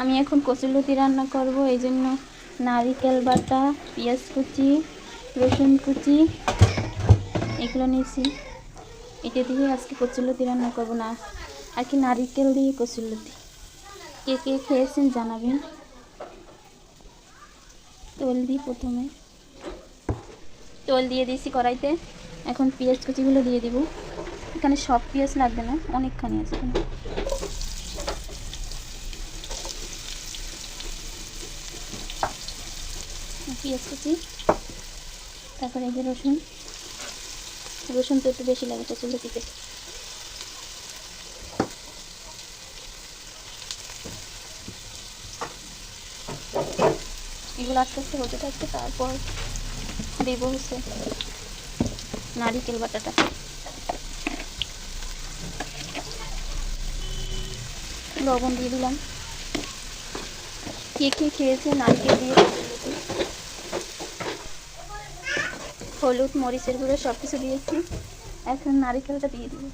আমি এখন কচুলতি রান্না করব, এই জন্য নারিকেল বাটা, পেঁয়াজ কুচি, রসুন কুচি, এগুলো নিয়েছি। এটা দিয়ে আজকে কচুলতি রান্না করব না, আর কি নারিকেল দিয়ে কচুলতি কে কে খেয়েছেন জানাবেন। তেল দিই প্রথমে। তেল দিয়ে দিয়েছি কড়াইতে। এখন পেঁয়াজ কুচিগুলো দিয়ে দিব। এখানে সব পেঁয়াজ লাগবে না, অনেকখানি আছে পেঁয়াজ কুচি, তারপরে এই যে রসুন। রসুন তো একটু বেশি লাগে কচুলো দিতে এগুলো আস্তে আস্তে হতে থাকবে তারপর দেব হচ্ছে নারিকেল বাটাটা। লবণ দিয়ে দিলাম। কে কে খেয়েছে নারকেল দিয়ে কচুলতি? হলুদ, মরিচের গুঁড়ো সব কিছু দিয়েছি। এখন নারিকেলটা দিয়ে দিব।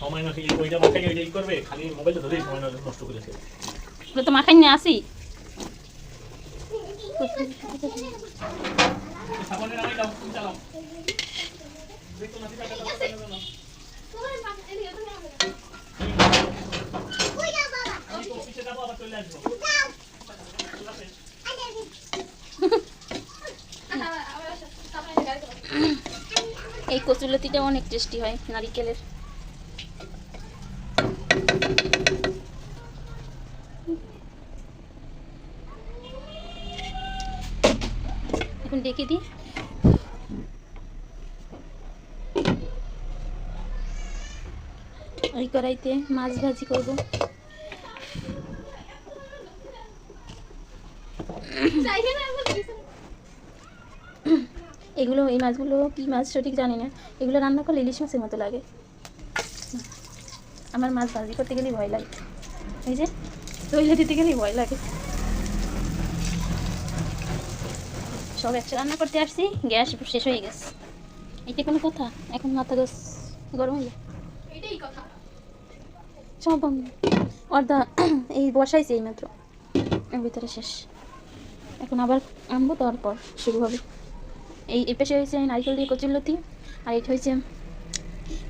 সময় না খেয়ে ওইটা মাথায় ওইটা ই করবে খালি মোবাইলটা ধরেই সময় নষ্ট করেছে তো মাখাই নিয়ে আসি? এই কচুলতিটা অনেক টেস্টি হয় নারিকেলের। এখন দিই। ওই কড়াইতে মাছ ভাজি করব। এগুলো, এই মাছগুলো কি মাছ সঠিক জানি না। এগুলো রান্না করলে ইলিশ মাছের মতো লাগে। আমার মাছ ভাজি করতে গেলেই ভয় লাগে। এই যে তৈলে দিতে গেলেই ভয় লাগে। সব একসাথে রান্না করতে আসছি গ্যাস শেষ হয়ে গেছে। এটা কোনো কথা? এখন মাথা দোষ গরম হয়ে এটাই কথা। সব অর্ধা এই বসাইছি এই মাত্র এর ভিতরে শেষ। এখন আবার আনব তারপর শুরু হবে। এই এই পাশে হয়েছে নারকেল দিয়ে কচুরলতি আর এটা হয়েছে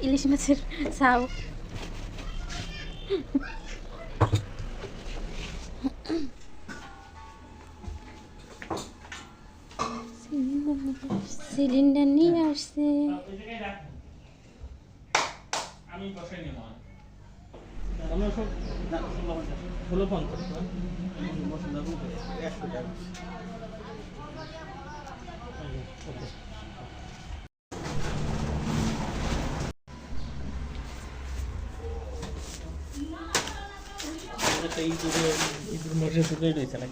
ইলিশ মাছের ছাও সিলিন্ডার নিয়ে আসছে। আমি বসাই নিব। আমরা সব ষোলো পঞ্চাশ। ওকে এই দুটো এই দুটো মরিচের টুকরোই রয়েছে না